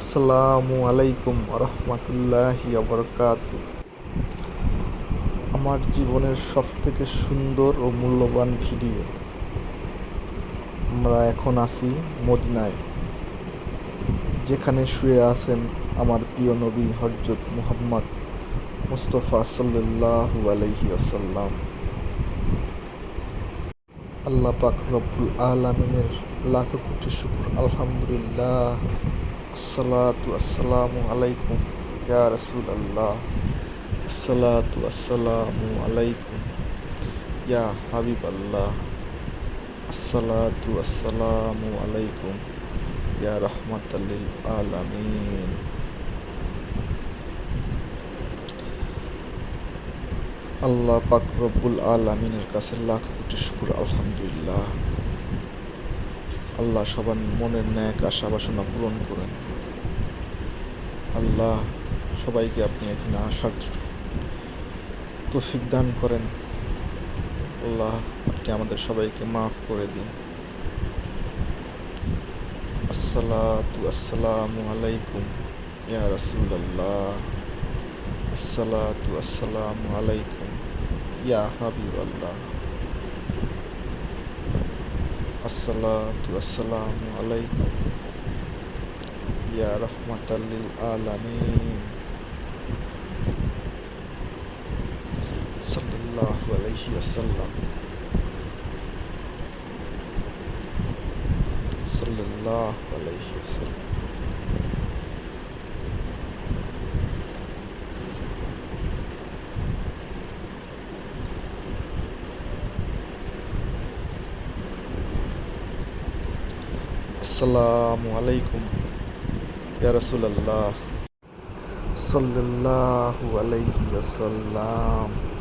আসসালামু আলাইকুম রহমতুল্লাহি বরকাত। আমার জীবনের সব থেকে সুন্দর ও মূল্যবান ভিডিও। আমরা এখন আছি মদিনায়, যেখানে শুয়ে আছেন আমার প্রিয় নবী হজরত মুহাম্মদ মুস্তফা সাল্লাল্লাহু আলাইহি আসাল্লাম আল্লাহ পাক রব্বুল আলমিনের লাখ কোটি শুকুর, আলহামদুলিল্লাহ। আসসালাতু আসসালামু আলাইকুম ইয়া রাসূল আল্লাহ আসসালাতু আসসালামু আলাইকুম ইয়া হাবিব আল্লাহ আসসালাতু আসসালামু আলাইকুম ইয়া রহমাতাল্লিল আলামিন আল্লাহ পাক রব্বুল আলমিনের কাছে লাখ কোটি শুকুর আলহামদুলিল্লাহ আল্লাহ সবার মনের ন্যাক আশা বাসনা পূরণ করেন। আল্লাহ সবাইকে আপনি এখানে আসার তৌফিক দান করেন। আল্লাহ আপনি আমাদের সবাইকে মাফ করে দিন। আসসালাতু আসসালামু আলাইকুম ইয়া রাসূল আল্লাহ আসসালাতু আসসালামু আলাইকুম ইয়া হাবিব আল্লাহ আসসালাতু আসসালামু আলাইকুম ইয়া রহমাতাল্লিল আলামিন সাল্লাল্লাহু আলাইহি ওয়াসাল্লাম সাল্লাল্লাহু আলাইহি ওয়াসাল্লাম আসসালামু আলাইকুম ইয়া রাসূলুল্লাহ সাল্লাল্লাহু আলাইহি ওয়াসাল্লাম